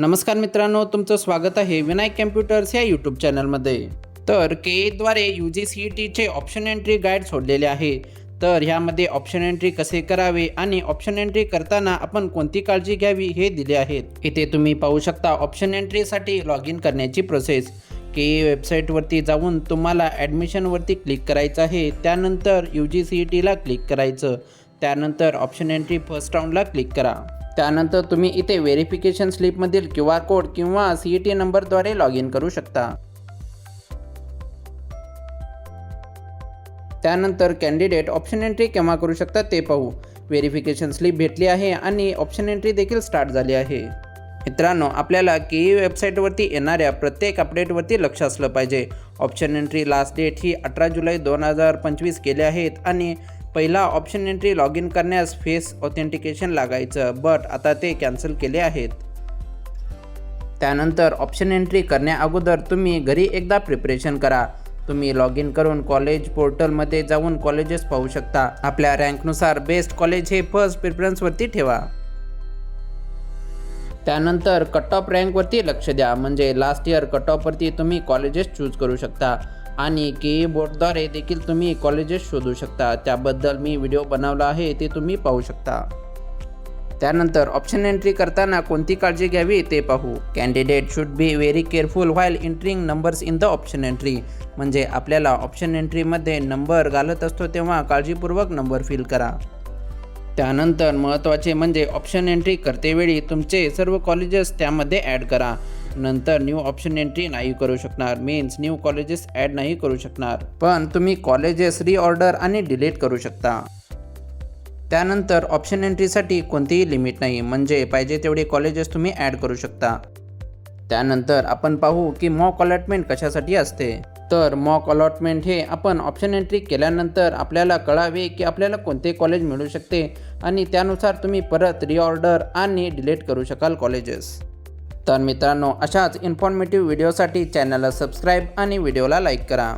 नमस्कार मित्रांनो तुमचं स्वागत आहे विनायक कॅम्प्युटर्स या यूट्यूब चॅनलमध्ये. तर के एद्वारे यू जी सी ई टीचे ऑप्शन एंट्री गाईड सोडलेले आहे. तर ह्यामध्ये ऑप्शन एंट्री कसे करावे आणि ऑप्शन एंट्री करताना आपण कोणती काळजी घ्यावी हे दिले आहेत. इथे तुम्ही पाहू शकता ऑप्शन एंट्रीसाठी लॉग इन करण्याची प्रोसेस के ए वेबसाईटवरती जाऊन तुम्हाला ॲडमिशनवरती क्लिक करायचं आहे. त्यानंतर यू जी सी ई टीला क्लिक करायचं. त्यानंतर ऑप्शन एंट्री फर्स्ट राऊंडला क्लिक करा. त्यानंतर तुम्ही इथे व्हेरिफिकेशन स्लिपमधील क्यू आर कोड किंवा सी ई टी नंबरद्वारे लॉग इन करू शकता. त्यानंतर कॅन्डिडेट ऑप्शन एंट्री केव्हा करू शकतात ते पाहू. व्हेरिफिकेशन स्लिप भेटली आहे आणि ऑप्शन एंट्री देखील स्टार्ट झाली आहे. मित्रांनो आपल्याला के ई वेबसाईटवरती येणाऱ्या प्रत्येक अपडेटवरती लक्ष असलं पाहिजे. ऑप्शन एंट्री लास्ट डेट ही अठरा जुलै दोन हजार पंचवीस केले आहेत आणि पहिला ऑप्शन एंट्री लॉग इन करण्यास फेस ऑथेंटिकेशन लागायचं बट आता ते कॅन्सल केले आहेत. त्यानंतर ऑप्शन एंट्री करण्याअगोदर तुम्ही घरी एकदा प्रिपरेशन करा. तुम्ही लॉग इन करून कॉलेज पोर्टलमध्ये जाऊन कॉलेजेस पाहू शकता. आपल्या रँकनुसार बेस्ट कॉलेज हे फर्स्ट प्रिफरन्सवरती ठेवा. त्यानंतर कट ऑफ रँकवरती लक्ष द्या. म्हणजे लास्ट इयर कट ऑफवरती तुम्ही कॉलेजेस चूज करू शकता. आणि के ई बोर्डद्वारे देखील तुम्ही कॉलेजेस शोधू शकता. त्याबद्दल मी व्हिडिओ बनवला आहे ते तुम्ही पाहू शकता. त्यानंतर ऑप्शन एंट्री करताना कोणती काळजी घ्यावी ते पाहू. Candidate should be very careful while entering numbers in the option entry म्हणजे आपल्याला ऑप्शन एंट्रीमध्ये नंबर घालत असतो तेव्हा काळजीपूर्वक नंबर फिल करा. त्यानंतर महत्त्वाचे म्हणजे ऑप्शन एंट्री करतेवेळी तुमचे सर्व कॉलेजेस त्यामध्ये ॲड करा. नंतर न्यू ऑप्शन एंट्री नाही करू शकणार मीन्स न्यू कॉलेजेस ॲड नाही करू शकणार. पण तुम्ही कॉलेजेस रिऑर्डर आणि डिलीट करू शकता. त्यानंतर ऑप्शन एंट्रीसाठी कोणतीही लिमिट नाही म्हणजे पाहिजे तेवढे कॉलेजेस तुम्ही ॲड करू शकता. त्यानंतर आपण पाहू की मॉक अलॉटमेंट कशासाठी असते. तर मॉक अलॉटमेंट हे आपण ऑप्शन एंट्री केल्यानंतर आपल्याला कळावे की आपल्याला कोणते कॉलेज मिळू शकते आणि त्यानुसार तुम्ही परत रिऑर्डर आणि डिलीट करू शकाल कॉलेजेस तर मित्रांनो अशाच इन्फॉर्मेटिव्ह व्हिडिओसाठी चॅनलला सबस्क्राईब आणि व्हिडिओला लाईक करा.